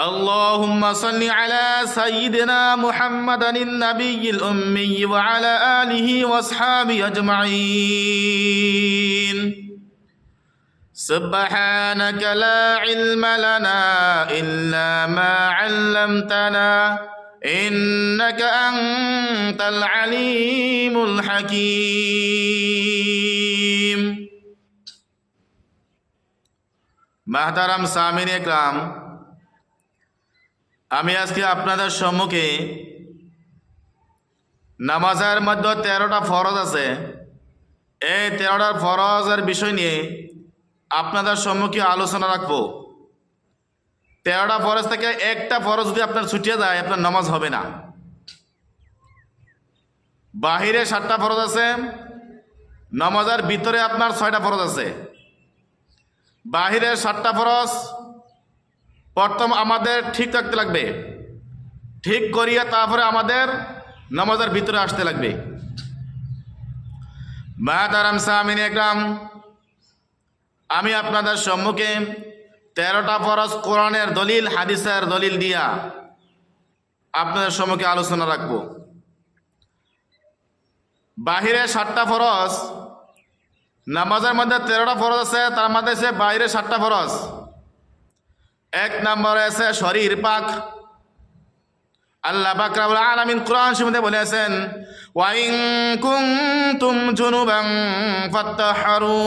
اللهم صل على سيدنا محمد النبي الأمي وعلى آله وأصحابه أجمعين. سبحانك لا علم لنا إلا ما علمتنا إنك أنت العليم الحكيم. محترم سامين اکرام আমি আজকে আপনাদের সম্মুখে নামাজের মধ্যে তেরোটা ফরজ আছে। এই তেরোটার ফরজের বিষয় নিয়ে আপনাদের সম্মুখে আলোচনা রাখব। তেরোটা ফরজ থেকে একটা ফরজ যদি আপনার ছুটিয়ে যায়, আপনার নামাজ হবে না। বাহিরে সাতটা ফরজ আছে, নামাজের ভিতরে আপনার ছয়টা ফরজ আছে। বাহিরে সাতটা ফরজ প্রথম আমাদের ঠিক থাকতে লাগবে। ঠিক করিয়া তারপরে আমাদের নামাজের ভিতরে আসতে লাগবে। মাতারাম সামিন একরাম, আমি আপনাদের সম্মুখে তেরোটা ফরজ কোরআনের দলিল, হাদিসের দলিল দিয়া আপনাদের সম্মুখে আলোচনা রাখব। বাহিরে সাতটা ফরজ, নামাজের মধ্যে তেরোটা ফরজ আছে, তার মধ্যে আছে বাইরে সাতটা ফরজ। এক নম্বরে আছে শরীর পাক। আল্লাহ পাক রাব্বুল আলামিন কোরআন শরীফে বলেছেন ওয়াইন কুনতুম জুনুবান ফাত্তাহরু।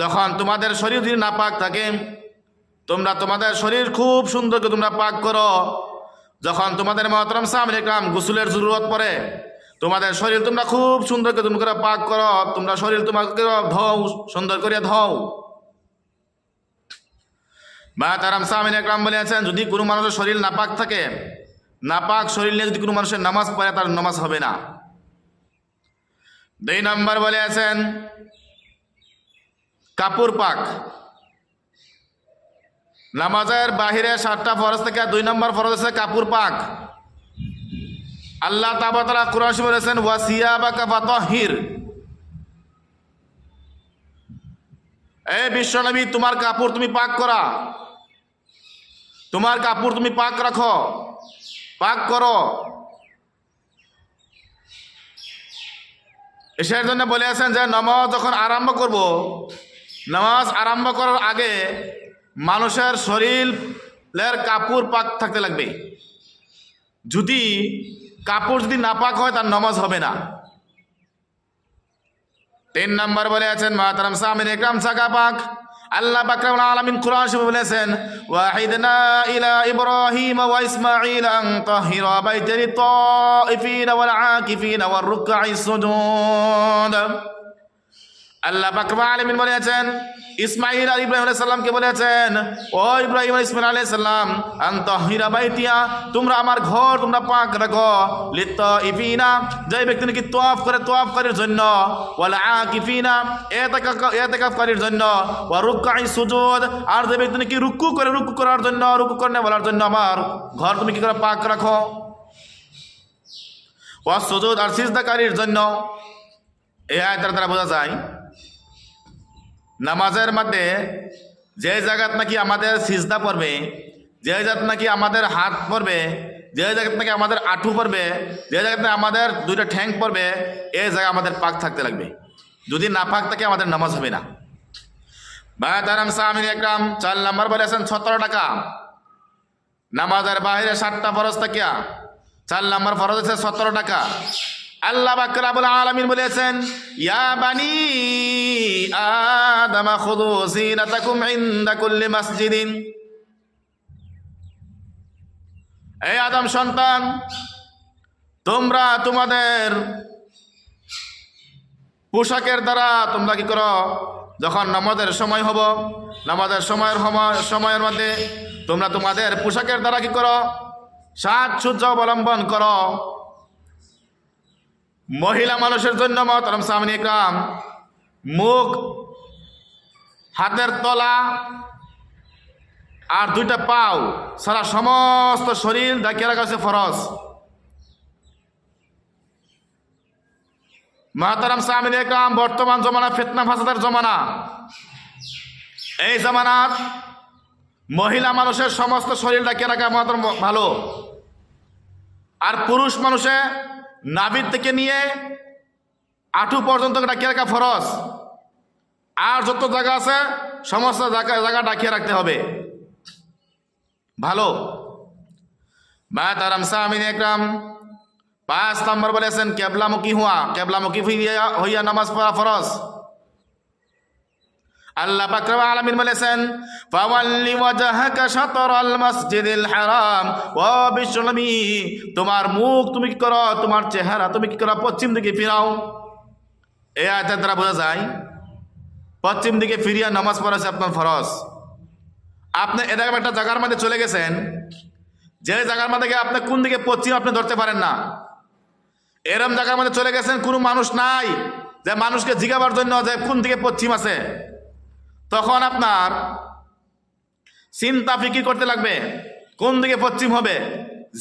যখন তোমাদের শরীর যদি না পাক থাকে, তোমরা তোমাদের শরীর খুব সুন্দর করে তোমরা পাক করো। যখন তোমাদের মহতরম সামনে কাম গোসলের জরুরত পড়ে, তোমাদের শরীর তোমরা খুব সুন্দর করে তোমরা পাক করো। তোমরা শরীর তোমাকে ধও, সুন্দর করে ধও। বা তারাম সামিন একরাম বলেছেন, যদি কোনো মানুষের শরীর নাপাক থাকে, নাপাক শরীর নিয়ে যদি কোনো মানুষের নামাজ পড়ে, তার নামাজ হবে না। দুই নম্বর বলেছেন কাপুর পাক। নামাজের বাহিরে সাতটা ফরজ থেকে দুই নম্বর ফরজ আছে কাপুর পাক। আল্লাহ তাবাতলা কুরাশ বলেছেন ওয়াসিয়া বা কাফাতহির এ বিশ্বনবী তোমার কাপড় তুমি পাক করা। তোমার কাপড় তুমি পাক রাখো। পাক করো। এসের জন্য বলে আছেন যে নামাজ যখন আরম্ভ করব, নামাজ আরম্ভ করার আগে মানুষের শরীরের কাপড় পাক থাকতে লাগবে। যদি কাপড় যদি না পাক হয়, তার নামাজ হবে না। তিন নম্বর বলে আছেন মাতারাম সামিন একরাম সাকা পাক। আল্লাহ বাকরাম আলামিন কোরআন শরীফে বলেছেন, ওয়াহিদনা ইলা ইব্রাহিম ওয়া ইসমাঈল আন তাহিরা বাইতাল লিতাইফিন ওয়াল আকিফিন ওয়ার রুকআই সুজুদ। আল্লাহ বাকরাম আলামিন বলেছেন ইসমাইল আর ইব্রাহিম আলাইহিস সালামকে বলেছেন, ও ইব্রাহিম ইসমাইল আলাইহিস সালাম আন তাহিরা বাইতিয়া, তোমরা আমার ঘর, তোমরা পাক রাখো লিতাইফিনা যে ব্যক্তি নাকি তোয়াফ করে, তোয়াফ করার জন্য, ওয়াল আকিফিনা এতাকাফ এতাকাফকারীর জন্য, ওয়া রুকআই সুজুদ, আর যে ব্যক্তি নাকি রুকু করে, রুকু করার জন্য, রুকু করনে বলার জন্য আমার ঘর তুমি কি করে পাক রাখো? ওয়া সুজুদ আর সিজদাকারীর জন্য এই আয়াতের দ্বারা বোঝা যায়, নামাজের মধ্যে যে জায়গাত নাকি আমাদের সিজদা পড়বে, যে জায়গাত নাকি আমাদের হাত পড়বে, যে জায়গাত নাকি আমাদের আঁঠু পড়বে, যে জায়গাতে আমাদের দুইটা ঠ্যাং পড়বে এই জায়গা আমাদের পাক থাকতে লাগবে। যদি না পাক থাকে আমাদের নামাজ হবে না। বা তারাম সামিন একরাম, চার নাম্বার বলেছেন সতেরো টাকা। নামাজের বাইরে সাতটা ফরজ থাকিয়া চার নাম্বার ফরজ আছে সতেরো টাকা। বলেছেন, ইয়া আদম সন্তান, তোমরা তোমাদের পোশাকের দ্বারা তোমরা কি করো? যখন নামাজের সময় হব, নামাজের সময়ের সময়- সময়ের মধ্যে তোমরা তোমাদের পোশাকের দ্বারা কি করো? সাজ সাজসজ্জা অবলম্বন করো। মহিলা মানুষের জন্য মহতরম সামনে কাম মুখ, হাতের তলা আর দুইটা পাও, সারা সমস্ত শরীর ডাকিয়ে রাখা হচ্ছে ফরজ। মাহতারাম সামিন একরাম বর্তমান জমানা, ফেতনা ফাসাদের জমানা। এই জামানাত মহিলা মানুষের সমস্ত শরীরটা কে রাখা মাত্র ভালো। আর পুরুষ মানুষে নাভির থেকে নিয়ে আঁটু পর্যন্ত ডাকিয়ে রাখা ফরস আর যত জায়গা আছে, সমস্ত জায়গা ডাকিয়ে রাখতে হবে। ভালো? একরাম। পাঁচ নম্বর বলেছেন, কেবলামুখী হুয়া কেবলামুখী হইয়া নামাজ পড়া ফরস আল্লাহ পাকরাম আলামিন বলেছেন, ফাওয়াল্লি ওয়াজহাকা শাতরাল মসজিদিল হারাম। ও বিশ্বনবী তোমার মুখ তুমি কি করো? তোমার চেহারা তুমি কি করো? পশ্চিম দিকে ফিরাও। এই আয়াতের দ্বারা বোঝা যায়, পশ্চিম দিকে ফিরিয়া নামাজ পড়া হচ্ছে আপনার ফরজ। আপনি এরকম একটা জায়গার মধ্যে চলে গেছেন, যে জায়গার মধ্যে আপনি কোন দিকে পশ্চিম আপনি ধরতে পারেন না। এরম জায়গার মধ্যে চলে গেছেন, কোনো মানুষ নাই যে মানুষকে জিগাবার জন্য যে কোন দিকে পশ্চিম আছে। তখন আপনার চিন্তা ফিকির করতে লাগবে, কোন দিকে পশ্চিম হবে?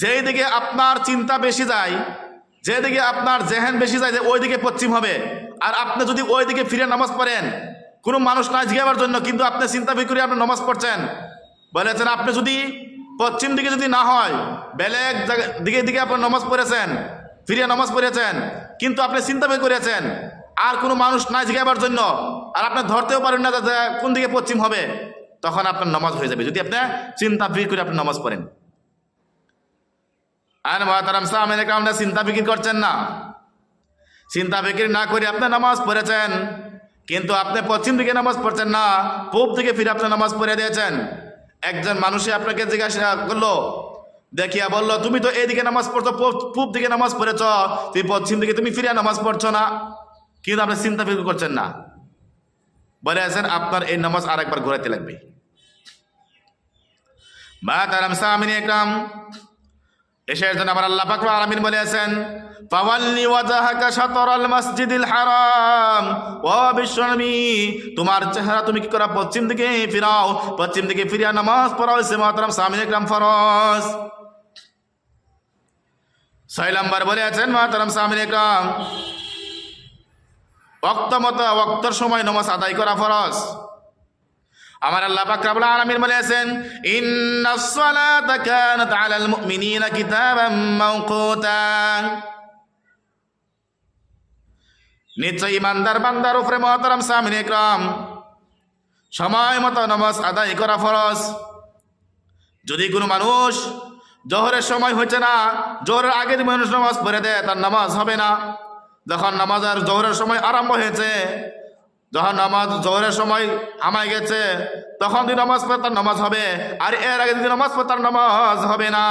যেই দিকে আপনার চিন্তা বেশি যায় যেদিকে আপনার জেহেন বেশি যায়, যে ওই দিকে পশ্চিম হবে। আর আপনি যদি ওই দিকে ফিরে নামাজ পড়েন, কোনো মানুষ নাই জিগাবার জন্য কিন্তু আপনি চিন্তা ফিকিরে আপনি নামাজ পড়ছেন। বলেছেন, আপনি যদি পশ্চিম দিকে যদি না হয় বেলেগ দিকে দিকে আপনি নামাজ পড়েছেন ফিরে নামাজ পড়েছেন, কিন্তু আপনি চিন্তা করেছেন আর কোনো মানুষ নাই জিগাবার জন্য আর আপনি ধরতেও পারেন না যে কোন দিকে পশ্চিম হবে, তখন আপনার নামাজ হয়ে যাবে। যদি আপনি চিন্তা ফিকির করে আপনি নামাজ পড়েন। আর মহাতারাম সাহামের কারণে চিন্তা ফিকির করছেন না। চিন্তা ফিকির না করে আপনি নামাজ পড়েছেন, কিন্তু আপনি পশ্চিম দিকে নামাজ পড়ছেন না, পূব দিকে ফিরে আপনি নামাজ পড়ে দিয়েছেন। একজন মানুষে আপনাকে জিজ্ঞাসা করল, দেখিয়া বলল, তুমি তো এইদিকে নামাজ পড়ছো, পূব দিকে নামাজ পড়েছ তুমি পশ্চিম দিকে তুমি ফিরে নামাজ পড়ছো না। কিন্তু আপনি চিন্তা ফিকির করছেন না? বলে আছেন, আপনার এই নামাজ আরেকবার ঘোরাতে লাগবে। মা তারাম সামিনী একরাম। এসের জন্য আমার আল্লাহ পাক আলামিন বলে আছেন, ফাওয়াল্লি ওয়াজহাকা শাতরাল মসজিদিল হারাম। ও বিশ্বনবী তোমার চেহারা তুমি কি করা? পশ্চিম দিকে ফিরাও, পশ্চিম দিকে ফিরিয়া নামাজ পড়া হয়েছে মহতরম সামিন একরাম ফরজ। ছয় নম্বর বলে আছেন মহতরম সামিন একরাম। ওক্ত মতো ওক্তর সময় নামাজ আদায় করা ফরজ। আমার আল্লাহ পাক রব্বুল আলামিন বলেছেন ইন্নাস সালাতা কানাত আলাল মুমিনিনা কিতাবাম মাওকুতা। নিশ্চয় ইমানদার বান্দার উপরে মহতরম সামিন ইকরাম সময় মতো নামাজ আদায় করা ফরজ। যদি কোনো মানুষ জোহরের সময় হচ্ছে না, জোহরের আগে যদি মানুষ নামাজ পড়ে দেয়, তার নামাজ হবে না। যখন নামাজের জোহরের সময় আরম্ভ হয়েছে, যখন নামাজ জোহরের সময় আমায় গেছে, তখন যদি নামাজ পড়ে তার নামাজ হবে, আর এর আগে যদি নামাজ পড়ে তার নামাজ হবে না।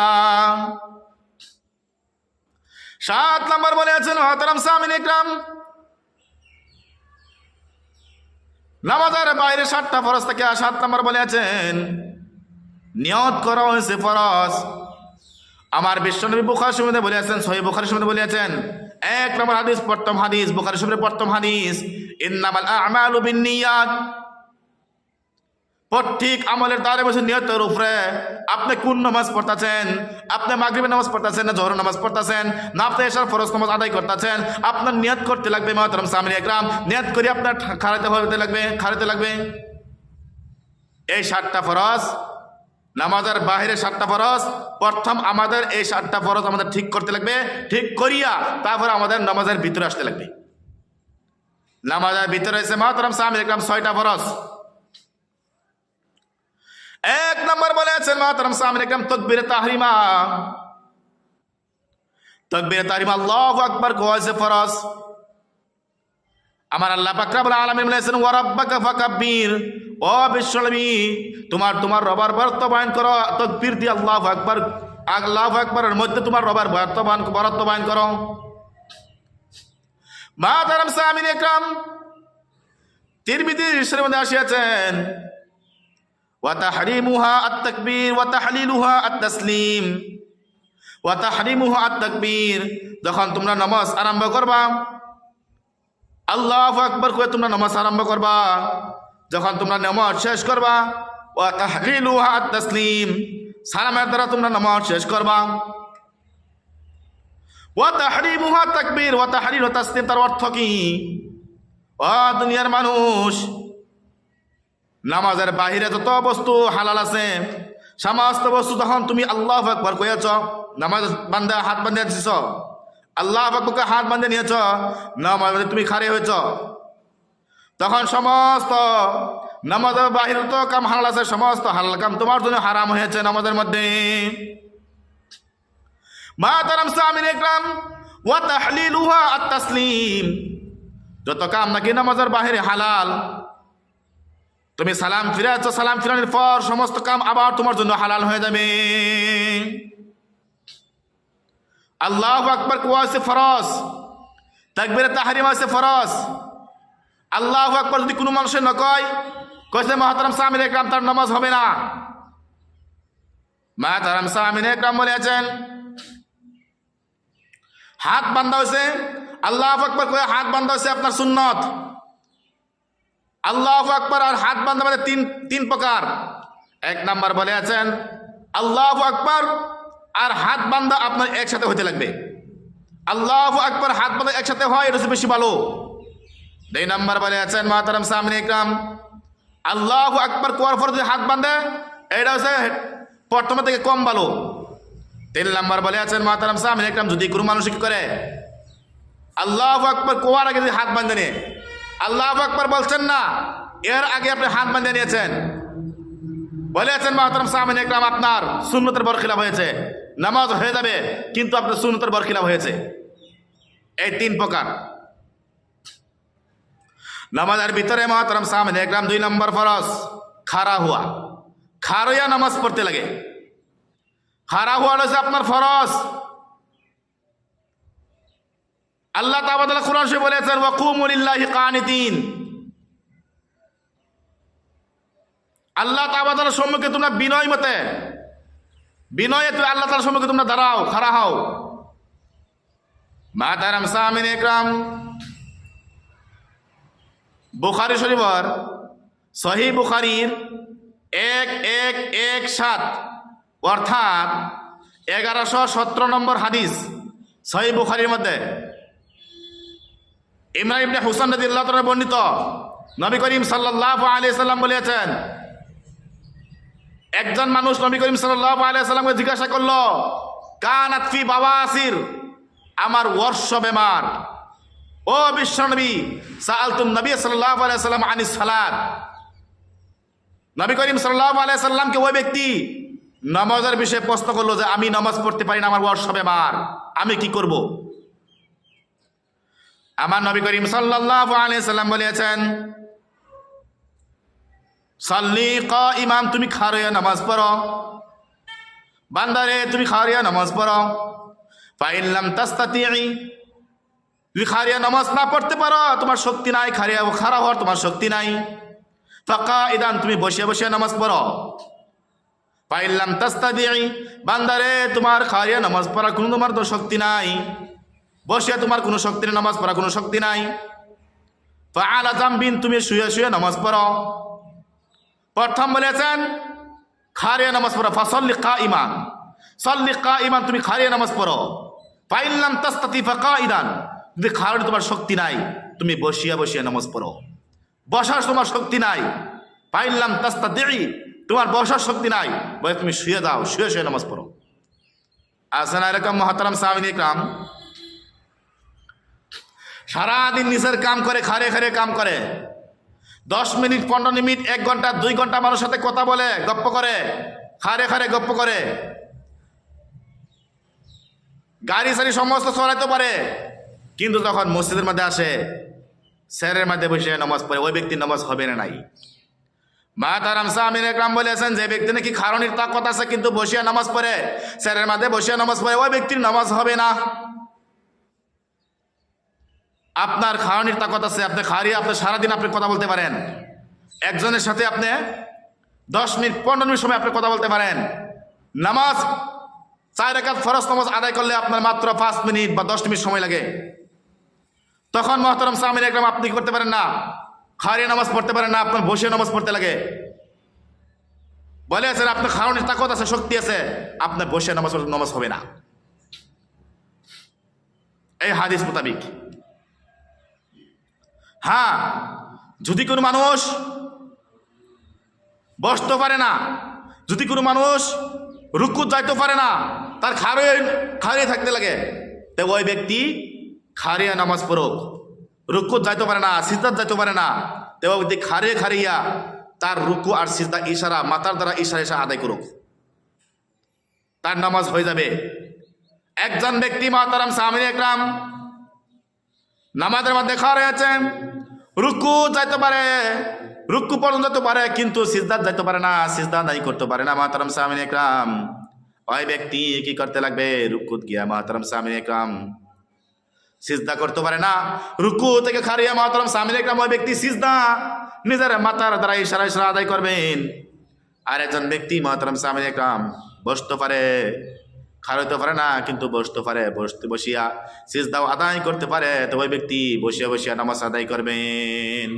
সাত নম্বর বলে আছেন হতরাম সামিন ইকরাম। নামাজের বাইরে সাতটা ফরজ থেকে সাত নম্বর বলে আছেন, নিয়ত করা হয়েছে ফরজ। আমার বিশ্বনবী বুখার সুবিধা বলে আছেন সহি বুখার সুবিধা বলে আছেন এক নম্বর হাদিস, প্রথম হাদিস, বুখারি সুবিধা প্রথম হাদিস, ইন্নামাল আমালু বিন্নিয়াত। প্রত্যেক আমলের দ্বারে বসে নিয়তের উপরে আপনি কোন নামাজ পড়তেছেন? আপনি মাগরিবের নামাজ পড়তেছেন না জোহর নামাজ পড়তেছেন? না আপনি এসার ফরজ নামাজ আদায় করতেছেন? আপনার নিয়ত করতে লাগবে মহতরম সামিন একরাম। নিয়ত করে আপনার খাড়াতে হতে লাগবে খাড়াতে লাগবে। এই সাতটা ফরজ নামাজের বাহিরে সাতটা ফরজ, প্রথম আমাদের এই সাতটা ফরজ আমাদের ঠিক করতে লাগবে, ঠিক করিয়া তারপর আমাদের নামাজের ভিতরে আসতে লাগবে। নামাজের ভিতরে এসে মহতরম সামিন একরাম ছয়টা ফরজ। এক নম্বর বলে আছেন মহতরম সামিন একরাম তকবির তাহরিমা। তকবির তাহরিমা, আল্লাহু আকবার কোয়াছে ফরজ? আমার আল্লাহ পাকরাবুল আলমিন বলেছেন ওয়ারাব্বাকা ফাকাব্বির। ও বিশ্বনবী তোমার তোমার রবার বর্তমান করো, তকবীর দিয়ে আল্লাহ আকবার, আল্লাহ আকবরের মধ্যে তোমার রবার বর্তমান বরত্ববায়ন করো। মা তারাম সামিন একরাম, তিরমিজির ঈশ্বরের মধ্যে আসিয়াছেন ওয়াতাহরিমুহা আত-তাকবীর ওয়াতাহলিলুহা আত-তাসলিম। ওয়াতাহরিমুহা আত-তাকবীর। যখন তোমরা নামাজ আরম্ভ করবা আল্লাহ আকবর করে তোমরা নামাজ আরম্ভ করবা। যখন তোমরা নামাজ শেষ করবা ও তাহলিলু তসলিম সালামের দ্বারা তোমরা নামাজ শেষ করবা। ও তাহরিমু হাত তাকবীর ও তাহরির ও তাসলিম তার অর্থ কি? ও দুনিয়ার মানুষ, নামাজের বাহিরে যত বস্তু হালাল আছে, সমস্ত বস্তু তখন তুমি আল্লাহ আকবর কইয়াছ, নামাজ বান্ধে হাত বান্ধে দিছ আল্লাহ আকবরকে হাত বান্ধে নিয়েছ? নামাজ তুমি খারে হয়েছ। তখন সমস্ত নামাজের বাহিরে তো কাম হালাল আছে, সমস্ত হালাল কাম তোমার জন্য হারাম হয়েছে নামাজের মধ্যে। মা তারাম সামিন একরাম, ওয়া তাহলিলুহা আত তাসলিম যত কাম নাকি নামাজের বাহিরে হালাল, তুমি সালাম ফিরাচ্ছ সালাম ফিরানোর পর সমস্ত কাম আবার তোমার জন্য হালাল হয়ে যাবে। আল্লাহ আকবর কুয়া আছে ফরজ। তাকবিরে তাহারিম আছে ফরজ। আল্লাহ আকবর যদি কোনো মানুষের নকয় কইছে মহাতারাম সামিন একরাম, তার নামাজ হবে না। মহাতারাম সামিন একরাম বলেছেন, হাত বান্ধা হয়েছে আল্লাহ আকবর করে হাত বান্ধা হয়েছে আপনার সুন্নত। আল্লাহ আকবর আর হাত বান্ধা মানে তিন তিন প্রকার। এক নাম্বার বলে আছেন আল্লাহ আকবর আর হাত বান্ধা আপনার একসাথে হতে লাগবে। আল্লাহ আকবর, হাত বান্ধা একসাথে হয়, এটা বেশি ভালো। দুই নাম্বার বলে আছেন মাতারাম সামনে ইকরাম আল্লাহ আকবর কোয়ার পর যদি হাত বাঁধে এটা হচ্ছে প্রথমে থেকে কম ভালো। তিন নাম্বার বলে আছেন মাতারাম সামনে ইকরাম যদি কোনো মানুষ কি করে, আল্লাহ আকবর কোয়ার আগে যদি হাত বাঁধে নিয়ে আল্লাহ আকবর বলছেন না, এর আগে আপনি হাত বাঁধে নিয়েছেন। বলে আছেন, মাহতারাম সামিন একরাম, আপনার সুন্নতের বরখিলাপ হয়েছে। নামাজ হয়ে যাবে, কিন্তু আপনার সুন্নতের বরখিলাপ হয়েছে। এই তিন প্রকার। নামাজের ভিতরে মাহতারাম সামিন একরাম দুই নম্বর ফরজ, খারা হুয়া। খারইয়া নামাজ পড়তে লাগে। খারা হুয়া হচ্ছে আপনার ফরজ। আল্লাহ তাবাদাল কোরআন শরীফে বলেছেন ওয়াকুমুলিল্লাহি কানিতিন। আল্লাহ তাবাদার সম্মুখে তোমরা বিনয় মতে বিনয়ে তুমি আল্লাহ তার সম্মুখে তোমরা দাঁড়াও, খাড়া হও। মাতারাম সামিন একরাম। বুখারি শরীফর সহি বুখারির এক এক এক, সাত, অর্থাৎ এগারোশো সতেরো নম্বর হাদিস সহি বুখারির মধ্যে। ইমরান ইবনে হুসান রাদিয়াল্লাহু তাআলা বর্ণিত, নবী করিম সাল্লাল্লাহু আলাইহি সাল্লাম বলেছেন একজন মানুষ নবী করিম সাল্লামকে জিজ্ঞাসা করল, কানাত বাবা বাওয়াসির? আমার ওয়ার্ষ বেমার। ও বিশ্বনবী সাআলতুম নবী সাল্লাল্লাহু আলাইহি সাল্লাম আনিস সালাত। নবী করিম সাল্লাল্লাহু আলাইহি সাল্লামকে ওই ব্যক্তি নামাজের বিষয়ে প্রশ্ন করল যে, আমি নামাজ পড়তে পারি না, আমার ওয়ার্ষ বেমার, আমি কি করব? আমার নবী করিম সাল্লাল্লাহু আলাইহি সাল্লাম বলেছেন সাল্লি ক ইমাম তুমি খারিয়া নামাজ পড়ো। বান্দারে, তুমি খারিয়া নামাজ পড়ো। ফাইল্লাম তাস্তাতিই তুমি খারিয়া নামাজ না পড়তে পারো, তোমার শক্তি নাই, খারিয়া খারা হওয়ার তোমার শক্তি নাই। ফাঁকা ইদান তুমি বসে বসে নামাজ পড়ো। পাইলাম তাস্তা দিয়ে বান্দারে, তোমার খারিয়া নামাজ পড়ার কোনো তোমার তো শক্তি নাই। বসে তোমার কোনো শক্তি নেই নামাজ পড়ার কোনো শক্তি নাই। আলা জামবিন তুমি শুয়ে শুয়ে নামাজ পড়ো। প্রথম বলেছেন, খারিয়া নামাজ পড়ো, ফাসল্লি কা ইমান সল্লি কা ইমান তুমি খারিয়া নামাজ পড়ো। পাইলাম তাস্তাতি ফাঁকা ইদান যদি খাওয়ার তোমার শক্তি নাই, তুমি বসিয়া বসিয়া নামাজ পড়ো। বসার তোমার শক্তি নাই। পাইলাম তাস্তা দেরি তোমার বসার শক্তি নাই। বলে তুমি শুয়ে দাও শুয়ে শুয়ে নামাজ পড়ো। আসেন এরকম মহাতারাম সামিন ইকরাম সারাদিন নিজের কাম করে খারে খারে কাম করে। দশ মিনিট, পনেরো মিনিট, এক ঘণ্টা, দুই ঘণ্টা মানুষের সাথে কথা বলে, গপ্প করে। খারে খারে গপ্প করে। গাড়ি সারি সমস্ত চড়াইতে পারে। কিন্তু যখন মসজিদের মধ্যে আসে, স্যারের মধ্যে বসে নামাজ পড়ে, ওই ব্যক্তির নামাজ হবে না নাই। মা তারাম একরাম বলেছেন, যে ব্যক্তি নাকি খারণের তাকত আছে, কিন্তু বসিয়া নামাজ পড়ে, স্যারের মাঝে বসিয়া নামাজ পড়ে, ওই ব্যক্তির নামাজ হবে না। আপনার খাওয়ানির তাকত আছে, আপনি খাওয়ারিয়ে আপনি সারাদিন আপনি কথা বলতে পারেন। একজনের সাথে আপনি দশ মিনিট, পনেরো মিনিট সময় আপনি কথা বলতে পারেন। নামাজ, চার একাত ফরজ নামাজ আদায় করলে আপনার মাত্র পাঁচ মিনিট বা দশ মিনিট সময় লাগে। তখন মহতরম সামিন একরাম, আপনি করতে পারেন না? খাওয়ারিয়ে নামাজ পড়তে পারেন না, আপনার বসে নামাজ পড়তে লাগে। বলে আছেন, আপনার খাওয়ানির তাকত আছে, শক্তি আছে, আপনার বসে নামাজ নামাজ হবে না। এই হাদিস মোতাবিক। হ্যাঁ যদি কোনো মানুষ বসতে পারে না, যদি কোনো মানুষ রুকু যাইতে পারে না, তার খারে খাড়িয়ে থাকতে লাগে, তো ওই ব্যক্তি খারিয়া নামাজ পড়ুক। রুকু যাইতে পারে না, সিজদাত যাইতে পারে না, তো ওই ব্যক্তি খারিয়ে খারিয়া তার রুকু আর সিজদা ইশারা মাতার দ্বারা ইশারা ইশারা আদায় করুক। তার নামাজ হয়ে যাবে। একজন ব্যক্তি মাতারাম সামিন একরাম নামাজের মধ্যে খাওয়া রয়েছে। রুকু যাইতে পারে, রুকু পর্যন্ত যেতে পারে, কিন্তু সিজদাত যাইতে পারে না, সিজদা নাই করতে পারে না মাতারাম সামিন একরাম। ওই ব্যক্তি কি করতে লাগবে? রুকুত গিয়া মাতারাম সামিন একরাম সিজদা করতে পারে না। রুকু থেকে খারিয়া মাতারাম সামিন একরাম, ওই ব্যক্তি সিজদা নিজের মাতার দ্বারা ইশারা ইশারা আদায় করবেন। আর একজন ব্যক্তি মাতারাম সামিন একরাম বসতে পারে। খাড়াইতে পারে না, কিন্তু বসতে পারে। বসতে বসিয়া সিজদাও আদায় করতে পারে, তো ওই ব্যক্তি বসিয়া বসিয়া নামাজ আদায় করবেন।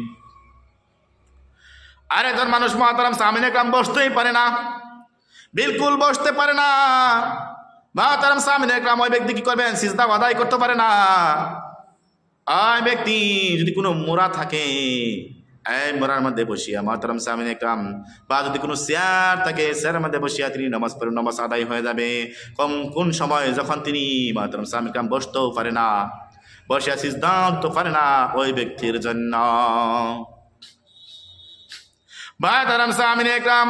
আর একজন মানুষ মহাতারাম সামিন একরাম বসতেই পারে না, বিলকুল বসতে পারে না। মহাতারাম সামিন একরাম ওই ব্যক্তি কি করবেন? সিজদাও আদায় করতে পারে না। ওই ব্যক্তি যদি কোনো মোড়া থাকে এই মোড়ার মধ্যে বসিয়া, মহাতারাম সামিন একরাম বা যদি কোনো চেয়ার থাকে চেয়ারের মধ্যে বসিয়া তিনি নামাজ পড়ে, নামাজ আদায় হয়ে যাবে। কম, কোন সময় যখন তিনি মহাতারাম সামিন একরাম বসতেও পারে না, বসিয়া সিজদাও তো পারে না ওই ব্যক্তির জন্য। মহাতারাম সামিন একরাম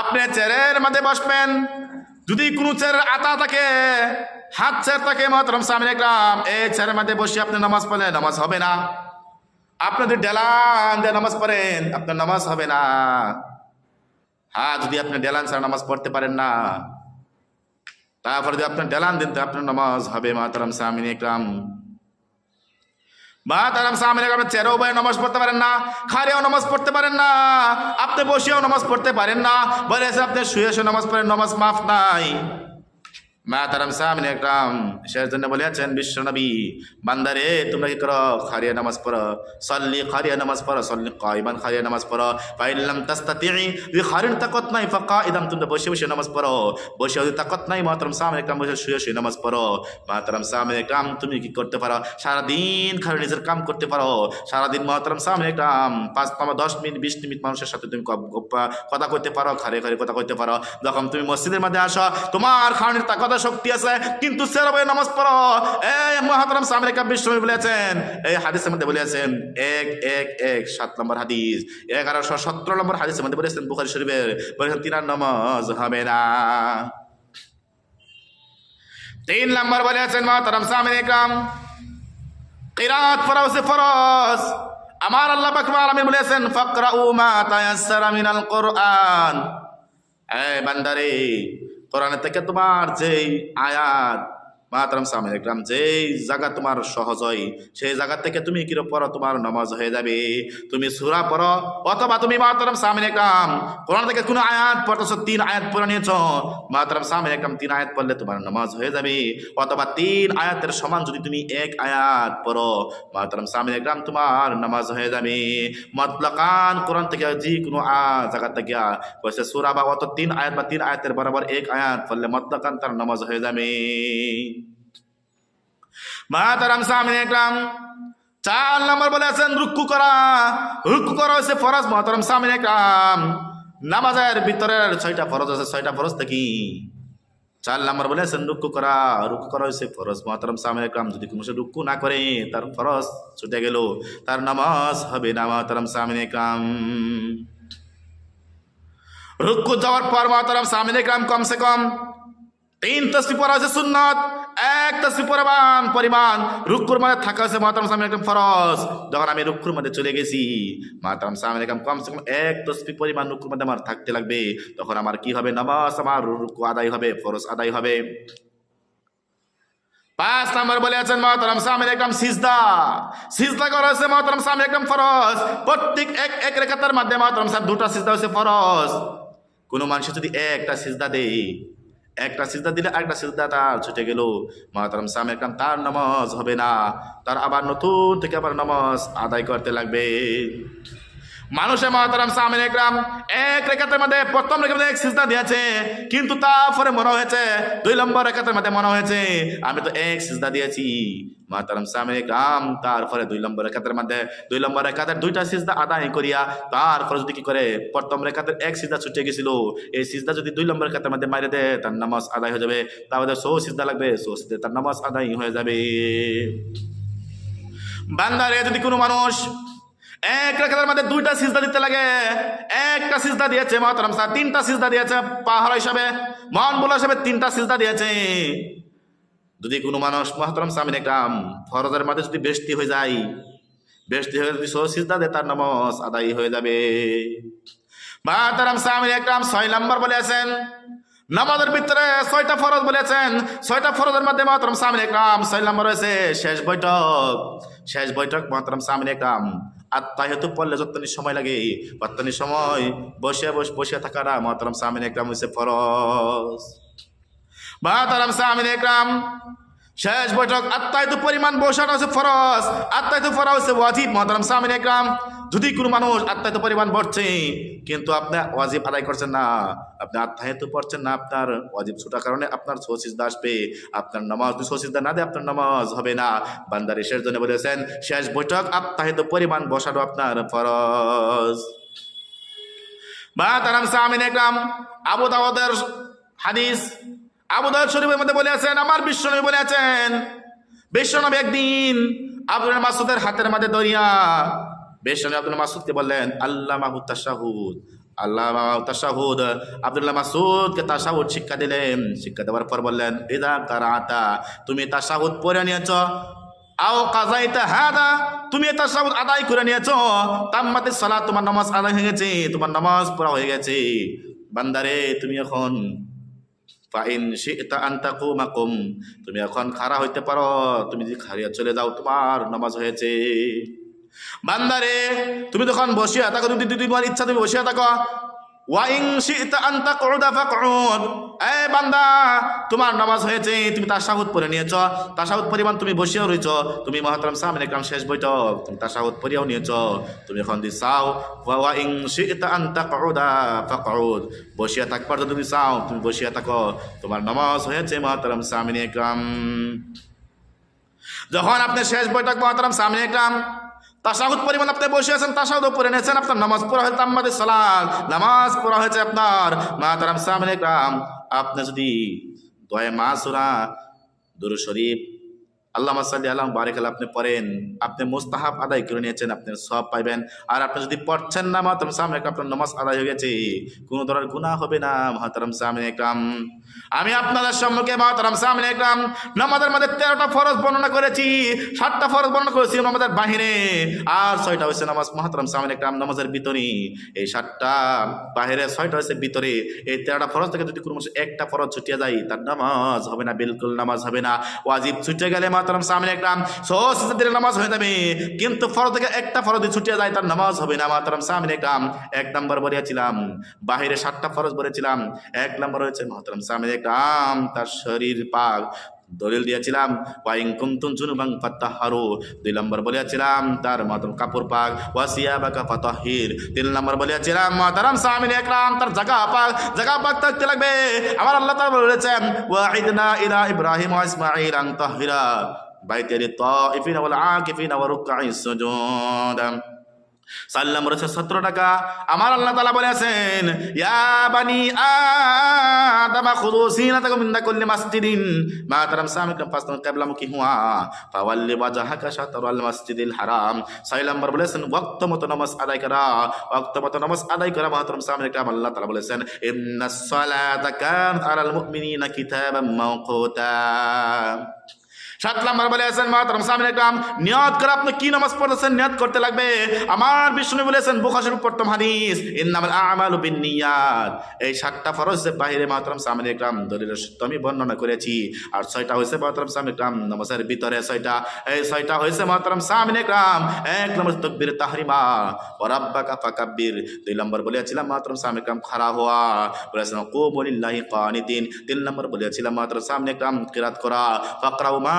আপনি চেয়ারের মধ্যে বসবেন, যদি কোনো চেয়ারের আতা থাকে, হাত চেয়ার থাকে মহাতারাম সামিন একরাম এই চেয়ারের মধ্যে বসে আপনি নামাজ পড়লে নামাজ হবে না। আপনি যদি ডেলান দিয়ে নামাজ পড়েন, আপনার নামাজ হবে না। হ্যাঁ যদি আপনি ডেলান ছাড়া নামাজ পড়তে পারেন না। তারপরে যদি আপনার ডেলান দিন আপনার নামাজ হবে মাতারাম সামিন একরাম। মাতারাম সামিন একরাম চেরো বয়ে নামাজ পড়তে পারেন না খারেও নামাজ পড়তে পারেন না, আপনি বসেও নামাজ পড়তে পারেন না। বলে আপনি শুয়ে শুয়ে নামাজ পড়েন, নামাজ মাফ নাই। মাতারাম সামনে একরাম। শেষ জন্য বলেছেন বিশ্ব নবী, বান্দারে, তোমরা কি করো? খারিয়া নামাজ পড়ো। সল্লি খারিয়া নামাজ পড়ো, সল্লি কাইমান খারিয়া নামাজ পড়ো। ফাইল্লাম তাস্তাতি যদি খারির তাকত নাই ফাঁকা ইদাম তোমরা বসে বসে নামাজ পড়ো। বসে যদি তাকত নাই মাতারাম সামনে একরাম, বসে শুয়ে শুয়ে নামাজ পড়ো। মাতারাম সামনে একরাম, তুমি কি করতে পারো? সারাদিন খালি নিজের কাম করতে পারো। সারাদিন মাতারাম সামনে একরাম, পাঁচ পাঁচ দশ মিনিট, বিশ মিনিট মানুষের সাথে তুমি কথা কইতে পারো খারে খারে কথা কইতে পারো। যখন তুমি মসজিদের মধ্যে আসো, তোমার খাওয়ানির তাকত শক্তি আছে, কিন্তু সেরবে নামাজ পড়ো। এই মহাতারাম সামনে কাপ বিশ্বনবী বলেছেন, এই হাদিসের মধ্যে বলেছেন, এক এক এক, সাত নম্বর হাদিস, এগারোশো সতেরো নম্বর হাদিসের মধ্যে বলেছেন বুখারি শরীফের, বলেছেন তিনার নামাজ হবে না। তিন নম্বর বলেছেন মহাতারাম সামনে কাম কিরাত ফরজ ফরজ। আমার আল্লাহ পাক আমি বলেছেন, ফাকরাউ মা তায়াসসারা মিনাল কোরআন। এই বান্দারে কোরআনের থেকে তোমার যেই আয়াত মাতারাম সামনে একরাম যেই জায়গা তোমার সহজ হয়, সেই জায়গা থেকে তুমি কি পড়ো? তোমার নামাজ হয়ে যাবে। তুমি সূরা পড়ো, অথবা তুমি মাতারাম সামনে একরাম কোরআন থেকে কোনো আয়াত পড়তেছো, তিন আয়াত পড়ে নিয়েছো। মাতারাম সামনে একরাম তিন আয়াত পড়লে তোমার নামাজ হয়ে যাবে। অথবা তিন আয়াতের সমান যদি তুমি এক আয়াত পড়ো মাতারাম সামনে একরাম তোমার নামাজ হয়ে যাবে। মতলাকান কোরআন থেকে যে কোনো আ জায়গা থেকে কইছে, সূরা বা অত তিন আয়াত বা তিন আয়াতের বরাবর এক আয়াত পড়লে মতলাকান তার নামাজ হয়ে যাবে। মাতারাম সামনে একরাম চার নম্বর বলেছেন, রুকু করা। রুকু করা হয়েছে ফরজ মহতরম সামনে একরাম নামাজের ভিতরে ছয়টা ফরজ আছে, ছয়টা ফরজ থেকে চার নম্বর বলেছেন, রুকু করা। রুকু করা হয়েছে ফরজ মহতরম সামনে একরাম যদি কোনো সে রুকু না করে, তার ফরজ ছুটে গেল, তার নামাজ হবে না মহতরম সামনে একরাম রুকু যাওয়ার পর মহতরম সামনে একরাম কমসে কম তিন তসবি পড়া হয়েছে সুন্নত এক তসবি পরিমাণ পরিমাণ। রুকুর মধ্যে থাকা হয়েছে মাতারাম সামনে একদম ফরজ। যখন আমি রুকুর মধ্যে চলে গেছি মাতারাম সামনে একদম কমসে কম এক তসবি পরিমাণ রুকুর মধ্যে আমার থাকতে লাগবে। তখন আমার কি হবে? নামাজ আমার রুকু আদায় হবে, ফরজ আদায় হবে। পাঁচ নাম্বার বলে আছেন মহতরম সামনে একদম সিজদা। সিজদা করা হয়েছে মহতরম সামনে একদম ফরজ। প্রত্যেক এক এক রেখাতার মাধ্যমে মহতরম সাহেব দুটা সিজদা হয়েছে ফরজ। কোনো মানুষ যদি একটা সিজদা দেয় একটা সিজদা দিলে একটা সিজদা, তার ছুটে গেল। মহাতারাম সামনে একরাম তার নামাজ হবে না। তার আবার নতুন থেকে আবার নামাজ আদায় করতে লাগবে। মানুষের মহতারাম সামিন একরাম, এক রেখাতের মধ্যে, প্রথম মধ্যে এক সিজদা দিয়েছে, কিন্তু তারপরে মনে হয়েছে, দুই নম্বর রেখাতের মধ্যে মনে হয়েছে, আমি তো এক সিজদা দিয়েছি। মহতারাম সামিন একরাম, তারপরে দুই নম্বর রেখাতের মধ্যে, দুই নম্বর রেখাতের দুইটা সিজদা আদায় করিয়া, তারপরে যদি কি করে, প্রথম রেখাতের এক সিজদা ছুটে গেছিল, এই সিজদা যদি দুই নম্বর রেখাতের মধ্যে মাইরে দেয়, তার নামাজ আদায় হয়ে যাবে। তাহলে সো সিজদা লাগবে সো সিজদা, তার নামাজ আদায় হয়ে যাবে। বান্দারে, যদি কোনো মানুষ এক রেখার মধ্যে দুইটা সিজদা দিতে লাগে। একটা সিজদা দিয়েছে মহতরম স্যার, তিনটা সিজদা দিয়েছে। পাহাড় হিসাবে মহান বলা হিসাবে তিনটা সিজদা দিয়েছে। যদি কোনো মানুষ, মহতরম সামিন একরাম ফরজের মাঝে যদি বেষ্টি হয়ে যায় বেষ্টি হয়ে যদি সিজদা দেয়, তার নামাজ আদায় হয়ে যাবে। মহতরম সামিন একরাম ছয় নম্বর বলে আছেন নামাজের ভিতরে ছয়টা ফরজ বলেছেন। ছয়টা ফরজের মধ্যে মহতরম সামিন একরাম ছয় নম্বর রয়েছে। শেষ বৈঠক শেষ বৈঠক মহতরম সামিন একরাম আত্মাহিত পড়লে যতনি সময় লাগে ততনি সময় বসে বসে বসে থাকারা মহাতারাম সামিন একরাম হয়েছে ফরজ। মহাতারাম সামিন একরাম, শেষ বৈঠক। আত্মাহিত পরিমাণ বসানো হচ্ছে ফরজ। তো ফরা হচ্ছে ওয়াজিব। মহাতারাম সামিন একরাম যদি কোনো মানুষ আত্মাহিত পরিমাণ পড়ছে, কিন্তু আপনি ওয়াজিব আদায় করছেন না, আপনি আত্মাহিত পড়ছেন না, আপনার ওয়াজিব ছোটার কারণে আপনার সচিদা আসবে। আপনার নামাজ সচিদা না দেয়, আপনার নামাজ হবে না। বান্দারি শেষ জন্য বলেছেন, শেষ বৈঠক আত্মাহিত পরিমাণ বসানো আপনার ফরজ। বা তারাম একরাম হাদিস, আবু মধ্যে আমার বিশ্বনবী একদিন আব্দুল মাসুদের হাতের মধ্যে দরিয়া বিশ্বনবী আব্দুল মাসুদকে বললেন আল্লাহ মাহুদ তাশাহুদ। আল্লাহ তাশাহুদ আব্দুল্লাহ মাসুদকে তাশাহুদ শিক্ষা দিলেন। শিক্ষা দেওয়ার পর বললেন, ইদা কারাতা তুমি তাশাহুদ পড়ে নিয়েছ। আও কাজাইতা হাদা, তুমি এটা সব আদায় করে নিয়েছো। তাম্মাতে সালাত, তোমার নামাজ আদায় হয়ে গেছে, তোমার নামাজ পড়া হয়ে গেছে। বান্দারে, তুমি এখন তুমি এখন খাড়া হইতে পারো। তুমি যদি খারিয়া চলে যাও, তোমার নামাজ হয়েছে। বান্দারে, তুমি তখন বসিয়া থাকো যদি যদি তোমার ইচ্ছা, তুমি বসিয়া থাকো। বান্দা, তোমার নামাজ হয়েছে, তুমি তাশাহুদ পড়ে নিয়েছ। তাশাহুদ পরিমাণ তুমি বসিয়াও রয়েছ তুমি মহাতরম সামনে একরাম শেষ বৈঠক। তুমি তাশাহুদ পড়িয়াও নিয়েছ। তুমি এখন দি চাও ওয়া ইং শিতা আন্তাকুদা ফাকুদ বসিয়া থাকবার যদি তুমি চাও, তুমি বসিয়া থাকো। তোমার নামাজ হয়েছে মহাতরম সামনে একরাম। যখন আপনি শেষ বৈঠক মহাতরম সামনে একরাম তাসাহুদ পরিমাণ আপনি বসে আছেন তাসাহুদ পরে নিয়েছেন, আপনার নামাজ পড়া হয়েছে আমাদের সালাদ নামাজ পড়া হয়েছে আপনার। মহাতারাম সামনে গ্রাম আপনি যদি দয়ে মাসুরা, দুরু শরীফ আল্লাহ মাসাল্লি আল্লাহ বারেক আল্লাহ আপনি পড়েন, আপনি মোস্তাহাব আদায় করে নিয়েছেন, আপনি সব পাইবেন। আর আপনি যদি পড়ছেন না, মহাতারাম সামনে আপনার নামাজ আদায় হয়ে গেছে, কোনো ধরনের গুনাহ হবে না, মহাতারাম সামনে একরাম। আমি আপনাদের সম্মুখে, মহাতারাম সামনে একরাম, নামাজের মধ্যে তেরোটা ফরজ বর্ণনা করেছি, সাতটা ফরজ বর্ণনা করেছি নামাজের বাহিরে, আর ছয়টা হয়েছে নামাজ, মহাতারাম সামনে একরাম নামাজের ভিতরে। এই সাতটা বাহিরে, ছয়টা হয়েছে ভিতরে। এই তেরোটা ফরজ থেকে যদি কোনো একটা ফরজ ছুটিয়ে যায়, তার নামাজ হবে না, বিলকুল নামাজ হবে না। ওয়াজিব ছুটে গেলে সামনে নামাজ কিন্তু থেকে একটা তার নামাজ হবে না। সামনে এক নম্বর বলেছিলাম, বাহিরে সাতটা ফরজ বলেছিলাম, এক নম্বর হয়েছে মহাতারাম সামনে তার শরীর পাক। দলিল দিয়েছিলাম ওয়াইং কুমতুন জুনুবাং ফাত্তাহারু দুই নম্বর বলেছিলাম তার মতন কাপড় পাক ওয়াসিয়া বাকা ফাতাহির তিন নম্বর বলেছিলাম মহতারাম সামিন একরাম তার জায়গা পাক জায়গা পাক থাকতে লাগবে আমার আল্লাহ তাআলা বলেছেন ওয়াইদনা ইলা ইব্রাহিম ওয়া ইসমাঈল আন তাহিরা বাইতে লিত্তাইফিনা ওয়াল আকিফিনা ওয়া রুকআইস সুজুদ সাল্লাম রয়েছে সতেরো টাকা। আমার আল্লাহ তালা বলেছেন, ইয়া বানি আদামা খুদু সিনাতাকুম মিন কুল্লি মাসজিদিন। মা তারাম সামিকুম ফাসতান কিবলামুখী হুয়া, ফাওয়াল্লি ওয়াজহাকা শাতরাল মাসজিদিল হারাম। ছয় নম্বর বলেছেন, ওয়াক্ত মতো নামাজ আদায় করা। ওয়াক্ত মতো নামাজ আদায় করা মহাতরম সামনে কাম আল্লাহ তাআলা বলেছেন, ইন্নাস সালাতা কান আলাল মুমিনিনা কিতাবাম মাওকুতা। সাত নম্বর বলেছেন মহাতরম সামনে কাম নিয়ত করে আপনি কি নামাজ পড়তেছেন? নিয়ত করতে লাগবে। আমার বিষ্ণু বলেছেন বুখাসের প্রথম হাদিস, ইন্নামাল আমালু বিন্নিয়াত। এই সাতটা ফরজ যে বাহিরে মহাতরম সামনে দলিলের সত্য আমি বর্ণনা করেছি। আর ছয়টা হয়েছে মহাতরম সামনে কাম নামাজের ভিতরে ছয়টা। এই ছয়টা হয়েছে মহাতরম সামনে কাম এক নম্বর তকবীর তাহরিমা। ও রাব্বাকা ফাকাব্বির। দুই নম্বর বলেছিলাম মহাতরম সামনে কাম খাড়া হওয়া। বলেছিলাম কুমুলিল্লাহি কানিতিন। তিন নম্বর বলেছিলাম মহাতরম সামনে কাম কিরাত করা। ফাকরাউ মা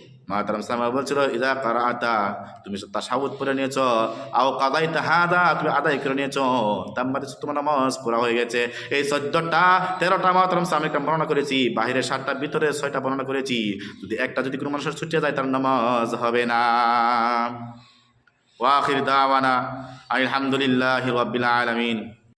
মাতারাম সালামা বলছিল, ইদা কারাতা তুমি তাশাহুদ পড়ে নিয়েছো। আও কাদাইতা হাদা, তুমি আদায় করে নিয়েছো। তার মানে তোমার নামাজ পুরা হয়ে গেছে। এই চোদ্দটা তেরোটা মাতারাম সালামকে বর্ণনা করেছি বাহিরে সাতটা, ভিতরে ছয়টা বর্ণনা করেছি। যদি একটা যদি কোনো মানুষের ছুটিয়ে যায়, তার নামাজ হবে না। ওয়াখির দাওয়ানা আলহামদুলিল্লাহি রাব্বিল আলামিন।